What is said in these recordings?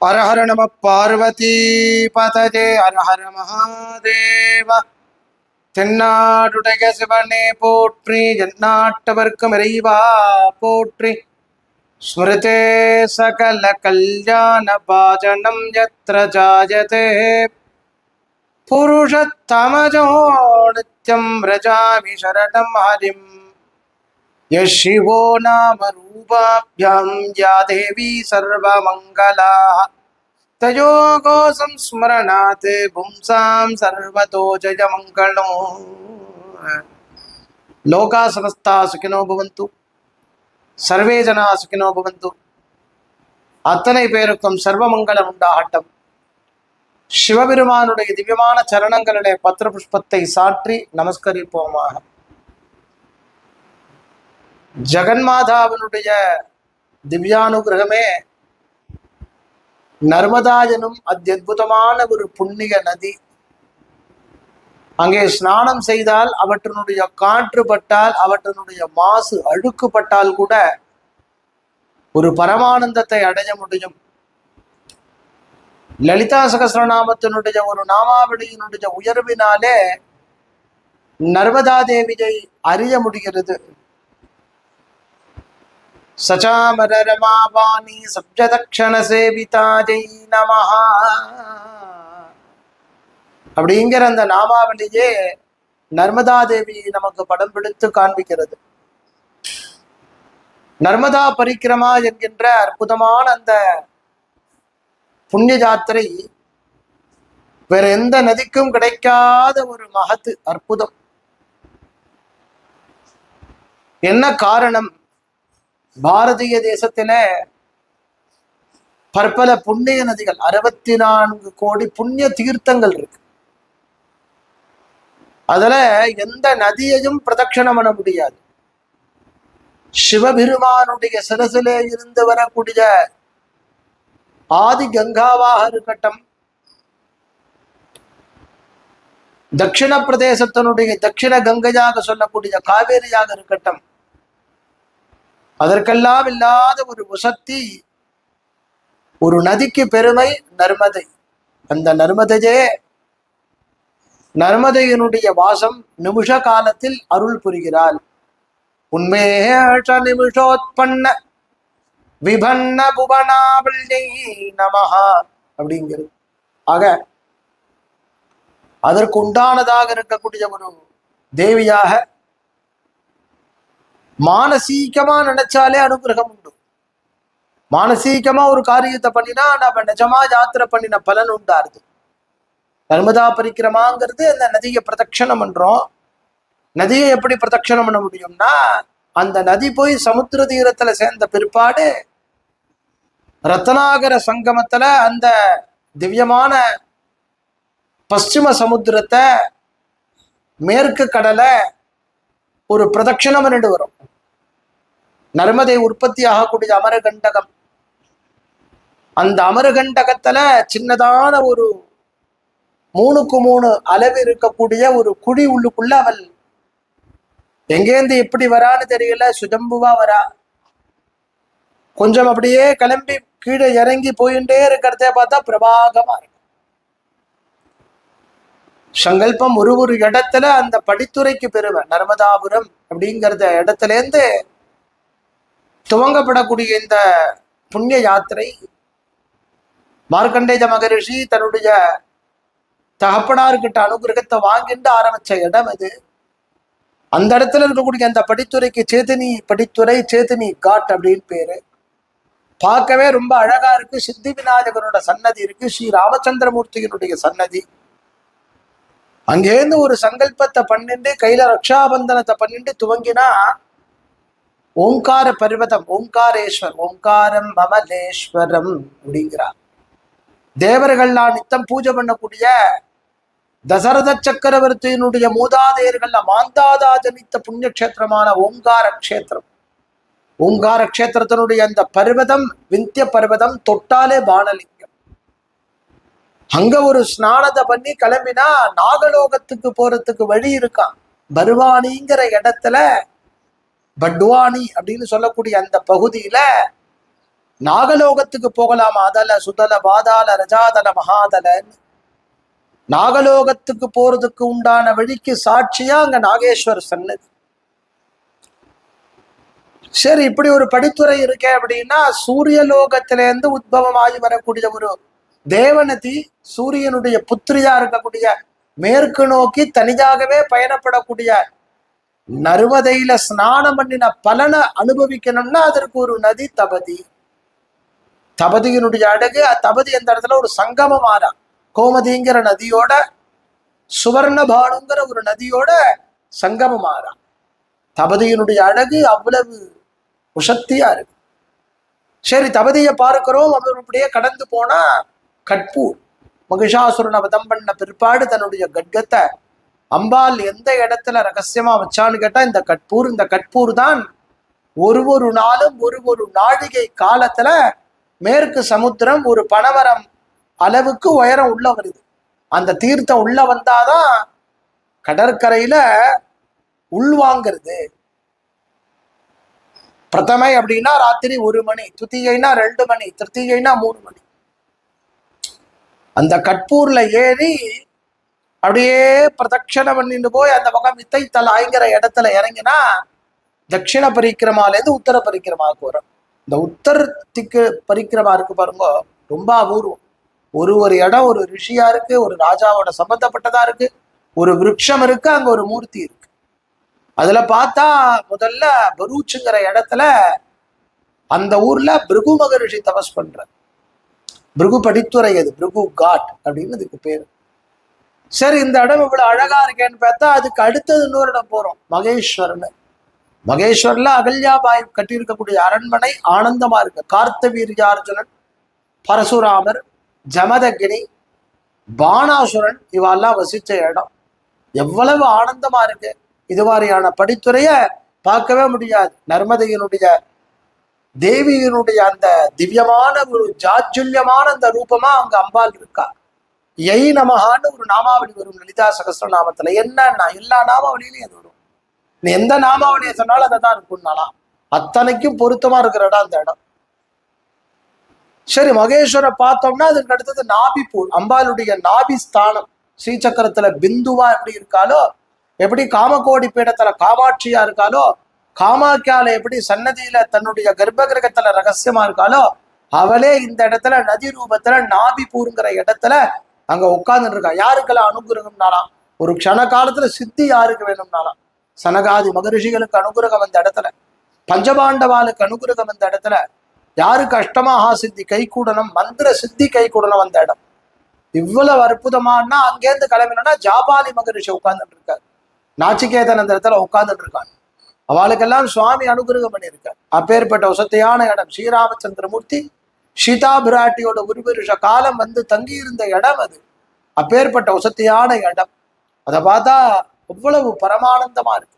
ஹர ஹர நம பார்வதி பதஜே ஹர ஹர மகாதேவ தென்னாடுடைய சிவனே போற்றி எந்நாட்டவர்க்கும் இறைவா போற்றி ஸ்மிருதே சகல கல்யாண பாஜனம் யத்ர ஜாயதே புருஷத்தமஜோ நித்யம் ரஜாமி சரணம் ஹரிம் यः शिवो नाम रूपाभ्यां या देवी सर्वमङ्गलाः तयोगो संस्मरणात् पुंसां सर्वतो जयमङ्गलो लोका समस्ता सुखिनो भवन्तु சர்வே ஜனா சுகினோ பவந்து அத்தனை பேருக்கும் சர்வமங்கலம் உண்டாகட்டும் சிவபெருமானுடைய திவ்யமான சரணங்களுடைய பத்திர புஷ்பத்தை சாற்றி நமஸ்கரிப்போமாக ஜெகன்மாதாவினுடைய திவ்யானுகிரகமே நர்மதா எனும் அத்தியுதமான ஒரு புண்ணிய நதி. அங்கே ஸ்நானம் செய்தால் அவற்றினுடைய காற்று பட்டால் அவற்றினுடைய மாசு அழுக்குப்பட்டால் கூட ஒரு பரமானந்தத்தை அடைய முடியும். லலிதா சகசிரநாமத்தினுடைய ஒரு நாமாவளியினுடைய உயர்வினாலே நர்மதா தேவியை அறிய முடிகிறது. சச்சாமரமாவாணி சப்ஜதக்ஷண சேவிதா ஜெய் நமஹா அப்படிங்கிற அந்த நாமாவளியே நர்மதா தேவி நமக்கு படம் பிடித்து காண்பிக்கிறது. நர்மதா பரிக்கிரமா என்கின்ற அற்புதமான அந்த புண்ணிய ஜாத்திரை வேற எந்த நதிக்கும் கிடைக்காத ஒரு மகத்து அற்புதம். என்ன காரணம்? பாரதிய தேசத்தில பற்பல புண்ணிய நதிகள் அறுபத்தி நான்கு கோடி புண்ணிய தீர்த்தங்கள் இருக்கு. அதுல எந்த நதியையும் பிரதட்சணம் பண்ண முடியாது. சிவபெருமானுடைய சிரசிலே இருந்து வரக்கூடிய ஆதி கங்காவாக இருக்கட்டும் தட்சிண பிரதேசத்தினுடைய தட்சிண கங்கையாக சொல்லக்கூடிய காவேரியாக இருக்கட்டும் அதற்கெல்லாம் இல்லாத ஒரு உசத்தி ஒரு நதிக்கு பெருமை நர்மதை. அந்த நர்மதையே நர்மதையினுடைய வாசம் நிமிஷ காலத்தில் அருள் புரிகிறாள். உண்மேஷ நிமிஷோத்பன்ன விபன்ன புவனாபிள்ளை நமஹா அப்படிங்கிறது. ஆக அதற்கு உண்டானதாக இருக்கக்கூடிய ஒரு தேவியாக மானசீகமா நினைச்சாலே அனுகிரகம் உண்டு. மானசீகமா ஒரு காரியத்தை பண்ணினா நம்ம நிஜமா யாத்திரை பண்ணின பலன் உண்டாருது. நர்மதா பரிக்கிரமாங்கிறது அந்த நதியை பிரதட்சணம் பண்றோம். நதியை எப்படி பிரதட்சணம் பண்ண முடியும்னா அந்த நதி போய் சமுத்திர தீரத்துல சேர்ந்த பிற்பாடு ரத்னாகர சங்கமத்துல அந்த திவ்யமான பশ্চিம சமுத்திரத்தை மேற்கு கடலை ஒரு பிரதட்சணம் பண்ணிட்டு வரும். நர்மதை உற்பத்தி ஆகக்கூடிய அமரகண்டகம். அந்த அமரகண்டகத்துல சின்னதான ஒரு மூணுக்கு மூணு அளவு இருக்கக்கூடிய ஒரு குழி உள்ளுக்குள்ள அவள் எங்கேருந்து எப்படி வரான்னு தெரியல சுஜம்புவா வரா. கொஞ்சம் அப்படியே கிளம்பி கீழே இறங்கி போயிட்டே இருக்கிறதே பார்த்தா பிரபாகமா இருக்கும் சங்கல்பம் ஒரு ஒரு இடத்துல அந்த படித்துறைக்கு பெருமை நர்மதாபுரம் அப்படிங்கிறத இடத்துல இருந்து துவங்கப்படக்கூடிய இந்த புண்ணிய யாத்திரை மார்க்கண்டேஜ மகரிஷி தன்னுடைய தகப்பனார்கிட்ட அனுகிரகத்தை வாங்கிட்டு ஆரம்பிச்ச இடம் இது. அந்த இடத்துல இருக்கக்கூடிய அந்த படித்துறைக்கு சேத்தினி படித்துறை சேத்தனி காட் அப்படின்னு பேரு. பார்க்கவே ரொம்ப அழகா இருக்கு. சித்தி விநாயகரோட சன்னதி இருக்கு. ஸ்ரீ ராமச்சந்திரமூர்த்தியினுடைய சன்னதி. அங்கேருந்து ஒரு சங்கல்பத்தை பண்ணிட்டு கையில ரக்ஷாபந்தனத்தை பண்ணிட்டு துவங்கினா ஓங்கார பர்வதம் ஓங்காரேஸ்வர் ஓங்காரம் மமலேஸ்வரம் அப்படிங்கிறார். தேவர்கள்லாம் நித்தம் பூஜை பண்ணக்கூடிய தசரத சக்கரவர்த்தியினுடைய மூதாதையர்கள்ல மாந்தாதா ஜனித்த புண்ணிய கஷேத்திரமான ஓங்கார கஷேத்திரம். ஓங்கார கஷேத்திரத்தினுடைய அந்த பர்வதம் விந்திய பர்வதம் தொட்டாலே பானலிங்கம். அங்க ஒரு ஸ்நானத்தை பண்ணி கிளம்பினா நாகலோகத்துக்கு போறதுக்கு வழி இருக்கான் பருவானிங்கிற இடத்துல பட்வானி அப்படின்னு சொல்லக்கூடிய அந்த பகுதியில நாகலோகத்துக்கு போகலாம் அதல சுதல பாதால ரஜாதல மகாதலன். நாகலோகத்துக்கு போறதுக்கு உண்டான வழிக்கு சாட்சியா அங்க நாகேஸ்வர் சன்னதி. சரி இப்படி ஒரு படித்துறை இருக்கே அப்படின்னா சூரிய லோகத்திலேருந்து உத்பவமாகி வரக்கூடிய ஒரு தேவநதி சூரியனுடைய புத்திரியா இருக்கக்கூடிய மேற்கு நோக்கி தனியாகவே பயணப்படக்கூடிய நர்மதையில ஸ்நானம் பண்ணின பலனை அனுபவிக்கணும்னா அதற்கு ஒரு நதி தபதி. தபதியினுடைய அழகு தபதி அந்த இடத்துல ஒரு சங்கமம் ஆறா கோமதிங்கிற நதியோட சுவர்ணபானுங்கிற ஒரு நதியோட சங்கமம் ஆறா தபதியினுடைய அழகு அவ்வளவு உசக்தியா இருக்கு. சரி தபதியை பார்க்கிறோம் அவர் அப்படியே கடந்து போனா கட்பூர். மகிஷாசுரனை வதம் பண்ண பிற்பாடு தன்னுடைய கட்கத்தை அம்பாள் எந்த இடத்துல ரகசியமா வச்சான்னு கேட்டா இந்த கட்பூர் இந்த கட்பூர் தான் ஒரு ஒரு நாளும் ஒரு ஒரு நாழிகை காலத்துல மேற்கு சமுத்திரம் ஒரு பனவரம் அளவுக்கு உயரம் உள்ள வருது. அந்த தீர்த்தம் உள்ள வந்தாதான் கடற்கரையில உள்வாங்கிறது பிரதமை அப்படின்னா ராத்திரி ஒரு மணி துத்திகைனா ரெண்டு மணி திருத்திகைனா மூணு மணி. அந்த கட்பூர்ல ஏறி அப்படியே பிரதட்சணம் பண்ணிட்டு போய் அந்த பக்கம் வித்தை தலாய்ங்கிற இடத்துல இறங்கினா தட்சிண பரிக்கிரமாலேருந்து உத்தர பரிக்கிரமாவுக்கு வரும். இந்த உத்தரத்துக்கு பரிக்கிரமா இருக்கு பாருங்க ரொம்ப அபூர்வம். ஒரு ஒரு இடம் ஒரு ரிஷியா இருக்கு ஒரு ராஜாவோட சம்பந்தப்பட்டதா இருக்கு ஒரு விருட்சம் இருக்கு அங்க ஒரு மூர்த்தி இருக்கு. அதுல பார்த்தா முதல்ல பரூச்சுங்கிற இடத்துல அந்த ஊர்ல பிருகு மகரிஷி தபஸ் பண்ற பிருகு படித்துறை அது பிருகு காட் அப்படின்னு இதுக்கு பேரு. சரி இந்த இடம் இவ்வளவு அழகா இருக்கேன்னு பார்த்தா அதுக்கு அடுத்தது இன்னொரு இடம் போறோம். மகேஸ்வரன். மகேஸ்வரில் அகல்யாபாய் கட்டியிருக்கக்கூடிய அரண்மனை ஆனந்தமா இருக்கு. கார்த்தவீரியார்ஜுனன் பரசுராமர் ஜமதகினி பானாசுரன் இவெல்லாம் வசித்த இடம். எவ்வளவு ஆனந்தமா இருக்கு. இது மாதிரியான படித்துறைய பார்க்கவே முடியாது. நர்மதையினுடைய தேவியினுடைய அந்த திவ்யமான ஒரு ஜாஜுல்யமான அந்த ரூபமா அங்க அம்பாள் இருக்கா. எய் நமகான்னு ஒரு நாமாவளி வரும். லலிதா சகஸ்ரநாமத்துல என்னன்னா எல்லா நாமாவளியிலையும் அது வரும். நீ எந்த நாமாவளியை சொன்னாலும் அதை தான் இருக்கும்னாலாம் அத்தனைக்கும் பொருத்தமா இருக்கிற இடம் அந்த இடம். சரி மகேஸ்வரை பார்த்தோம்னா அதுக்கு அடுத்தது நாபிப்பூர் அம்பாளுடைய நாபி ஸ்தானம். ஸ்ரீசக்கரத்துல பிந்துவா எப்படி இருக்காலோ எப்படி காமகோடி பீடத்துல காமாட்சியா இருக்காலோ காமாக்கியால எப்படி சன்னதியில தன்னுடைய கர்ப்ப கிரகத்துல ரகசியமா இருக்காலோ அவளே இந்த இடத்துல நதி ரூபத்துல நாபிப்பூருங்கிற இடத்துல அங்க உட்கார்ந்துட்டு இருக்கா யாருக்கெல்லாம் அனுகிரகம்னாலாம்? ஒரு க்ஷண காலத்துல சித்தி யாருக்கு வேணும்னாலாம்? சனகாதி மகரிஷிகளுக்கு அனுகிரகம் அந்த இடத்துல பஞ்சபாண்டவாளுக்கு அனுகிரகம் அந்த இடத்துல யாருக்கு அஷ்டமஹா சித்தி கை கூடணும் மந்திர சித்தி கை கூடணும் அந்த இடம். இவ்வளவு அற்புதமானா அங்கேருந்து கிளம்பினோம்னா ஜாபாலி மகரிஷி உட்கார்ந்துட்டு இருக்காரு நாச்சிகேதன் அந்த இடத்துல உட்கார்ந்துட்டு இருக்காங்க அவளுக்கெல்லாம் சுவாமி அனுகிரகம் பண்ணியிருக்கார். அப்பேற்பட்ட வசத்தையான இடம் ஸ்ரீராமச்சந்திரமூர்த்தி சீதா பிராட்டியோட ஒரு வருஷ காலம் வந்து தங்கி இருந்த இடம் அது. அப்பேற்பட்ட வசத்தியான இடம். அதை பார்த்தா அவ்வளவு பரமானந்தமா இருக்கு.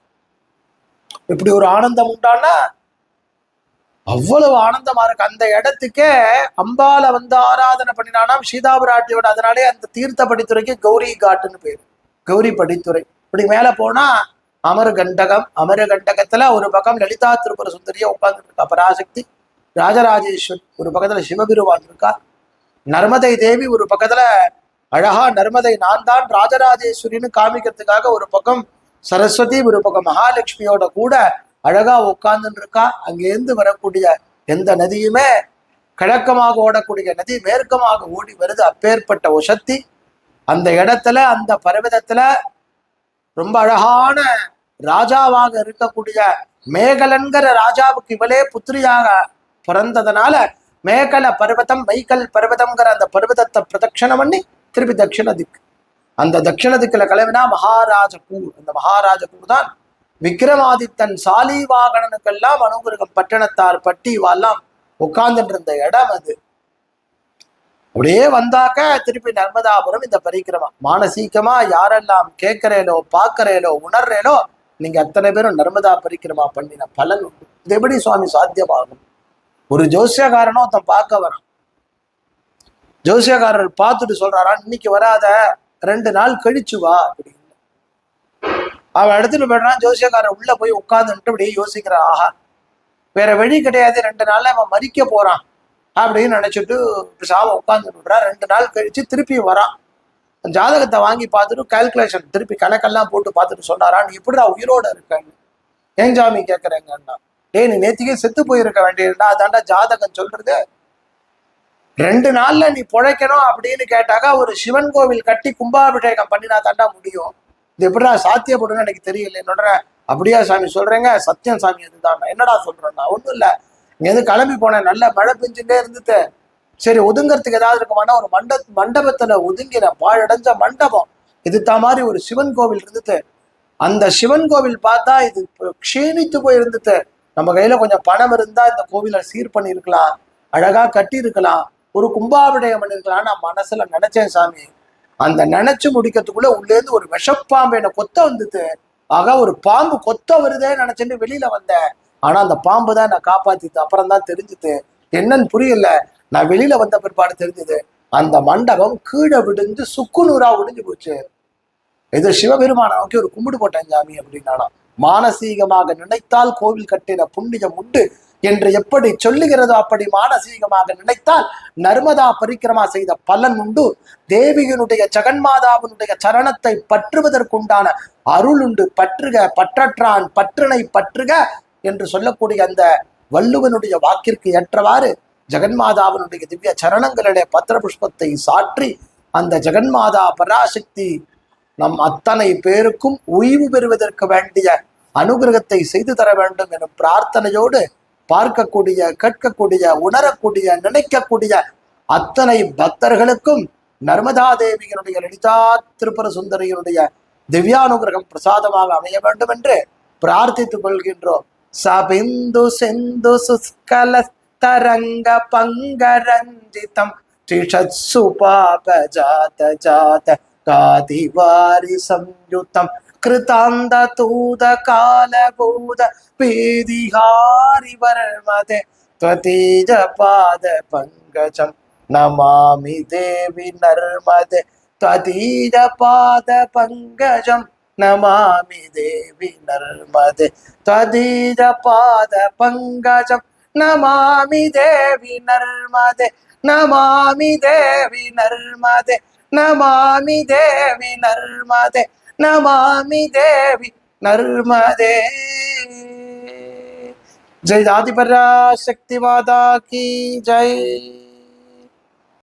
இப்படி ஒரு ஆனந்தம் உண்டானா? அவ்வளவு ஆனந்தமா இருக்கு. அந்த இடத்துக்கே அம்பால வந்து ஆராதனை பண்ணினானாம் சீதா பிராட்டியோட அதனாலே அந்த தீர்த்த படித்துறைக்கு கௌரி காட்டுன்னு பேரு. கௌரி படித்துறை. இப்படி மேல போனா அமரகண்டகம் அமரகண்டகத்துல ஒரு பக்கம் லலிதா திருப்புர சுந்தரியா உட்கார்ந்துட்டு இருக்கா. பராசக்தி ராஜராஜேஸ்வரி ஒரு பக்கத்துல சிவபெருமான் இருக்கா? நர்மதை தேவி ஒரு பக்கத்துல அழகா நர்மதை நான் தான் ராஜராஜேஸ்வரின்னு காமிக்கிறதுக்காக ஒரு பக்கம் சரஸ்வதி ஒரு பக்கம் மகாலட்சுமியோட கூட அழகா உட்கார்ந்துன்னு இருக்கா அங்கேருந்து வரக்கூடிய எந்த நதியுமே கிழக்கமாக ஓடக்கூடிய நதி மேற்கமாக ஓடி வருது. அப்பேற்பட்ட உசத்தி அந்த இடத்துல அந்த பர்வதத்துல ரொம்ப அழகான ராஜாவாக இருக்கக்கூடிய மேகலன்கிற ராஜாவுக்கு இவளே புத்திரியாக பிறந்ததுனால மேகல பர்வதம் மைக்கல் பர்வதம்ங்கிற அந்த பர்வதத்தை பிரதட்சணம் பண்ணி திருப்பி தட்சிண திக்கு. அந்த தட்சிண திக்குல கிளம்பினா மகாராஜபூர் அந்த மகாராஜபூர் தான் விக்ரமாதித்தன் சாலிவாகனனுக்கெல்லாம் அனுகிரகம் பட்டணத்தார் பட்டி இவெல்லாம் உட்கார்ந்துட்டு இருந்த இடம் அது. அப்படியே வந்தாக்க திருப்பி நர்மதாபுரம் இந்த பரிக்கிரமா. மானசீகமா யாரெல்லாம் கேட்கறேலோ பார்க்கறேலோ உணர்றேனோ நீங்க அத்தனை பேரும் நர்மதா பரிக்கிரமா பண்ணின பலன் உண்டு. இது எப்படி சுவாமி சாத்தியமாகும்? ஒரு ஜோசியக்காரனும் ஒருத்தன் பார்க்க வரான். ஜோசியக்காரர் பார்த்துட்டு சொல்றாரா இன்னைக்கு வராத ரெண்டு நாள் கழிச்சு வா அப்படின்னு. அவன் இடத்துல போயிடுறான் ஜோசியக்காரர் உள்ள போய் உட்காந்துட்டு அப்படியே யோசிக்கிறான் ஆஹா வேற வழி கிடையாது ரெண்டு நாள்ல அவன் மறிக்க போறான் அப்படின்னு நினைச்சிட்டு சாவை உட்காந்து விடுறான் ரெண்டு நாள் கழிச்சு திருப்பி வரான். ஜாதகத்தை வாங்கி பார்த்துட்டு கால்குலேஷன் திருப்பி கணக்கெல்லாம் போட்டு பார்த்துட்டு சொன்னாரா நீ எப்படிடா உயிரோட இருக்கன்னு? ஏன் ஜாமி கேட்குறேங்கன்னா டே நீ நேத்திக்கே செத்து போயிருக்க வேண்டியதுடா அதாண்டா ஜாதகம் சொல்றது. ரெண்டு நாள்ல நீ பிழைக்கணும் அப்படின்னு கேட்டாக்கா ஒரு சிவன் கோவில் கட்டி கும்பாபிஷேகம் பண்ணினா தாண்டா முடியும். இது எப்படிடா சாத்தியப்படுன்னு எனக்கு தெரியல. என்னோட அப்படியா சாமி சொல்றேங்க சத்தியம் சாமி இதுதான். என்னடா சொல்றேன்னா ஒன்றும் இல்லை. நீ இருந்து கிளம்பி போனேன் நல்ல மழை பெஞ்சுட்டே இருந்துட்டு சரி ஒதுங்கறதுக்கு ஏதாவது இருக்குமானா ஒரு மண்ட மண்டபத்துல ஒதுங்கின பாழடைஞ்ச மண்டபம். இது தான் மாதிரி ஒரு சிவன் கோவில் இருந்துட்டு அந்த சிவன் கோவில் பார்த்தா இது க்ஷீணித்து போய் இருந்துட்டு நம்ம கையில கொஞ்சம் பணம் இருந்தா இந்த கோவிலை சீர் பண்ணியிருக்கலாம் அழகா கட்டி இருக்கலாம் ஒரு கும்பாபிடயம் பண்ணிருக்கலாம் நான் மனசுல நினைச்சேன் சாமி. அந்த நினைச்சு முடிக்கிறதுக்குள்ள உள்ளேருந்து ஒரு விஷப்பாம்பு என்னை கொத்த வந்துட்டு ஆக ஒரு பாம்பு கொத்த வருதே நினைச்சுட்டு வெளியில வந்தேன். ஆனா அந்த பாம்பு தான் நான் காப்பாத்திட்டு அப்புறம் தான் தெரிஞ்சுது. என்னன்னு புரியல. நான் வெளியில வந்த பிற்பாடு தெரிஞ்சது. அந்த மண்டபம் கீழே விடுந்து சுக்குநூறா ஒடிஞ்சு போச்சு. இது சிவபெருமான நோக்கி ஒரு கும்பிடு போட்டேன் சாமி அப்படின்னாலும் மானசீகமாக நினைத்தால் கோவில் கட்டின புண்ணியம் உண்டு என்று எப்படி சொல்லுகிறதோ அப்படி மானசீகமாக நினைத்தால் நர்மதா பரிக்கிரமா செய்த பலன் உண்டு. தேவியினுடைய ஜெகன்மாதாவினுடைய சரணத்தை பற்றுவதற்குண்டான அருள் உண்டு. பற்றுக பற்றற்றான் பற்றினை பற்றுக என்று சொல்லக்கூடிய அந்த வள்ளுவனுடைய வாக்கிற்கு ஏற்றவாறு ஜெகன்மாதாவினுடைய திவ்ய சரணங்களுடைய பத்திர புஷ்பத்தை சாற்றி அந்த ஜெகன்மாதா பராசக்தி நம் அத்தனை பேருக்கும் ஓய்வு பெறுவதற்கு வேண்டிய அனுகிரகத்தை செய்து தர வேண்டும் எனும் பிரார்த்தனையோடு பார்க்கக்கூடிய கேட்கக்கூடிய உணரக்கூடிய நினைக்கக்கூடிய அத்தனை பக்தர்களுக்கும் நர்மதா தேவியினுடைய லலிதா திருப்பர சுந்தரியினுடைய திவ்யானுகிரகம் பிரசாதமாக அமைய வேண்டும் என்று பிரார்த்தித்துக் கொள்கின்றோம். சபிந்து சிந்து சுஸ்கல தரங்க பங்கரஞ்சிதம் திஷத்சு சுபாப ஜாத ஜாத കാതിവാരി സംയുതം കൃതാന്ത തൂത കാലഭൂത പീതിഹാരി വർമ്മതെ त्वतीज पाद पङ्कजं नमामि देवि नर्मदे त्वतीज पाद पङ्कजं नमामि देवि नर्मदे त्वतीज पाद पङ्कजं नमामि देवि नर्मदे नमामि देवि नर्मदे நமாமி தேவி நர்மதே நமாமி தேவி நர்மதே ஜெய் ஆதிபரா சக்தி மாதா கி ஜெய்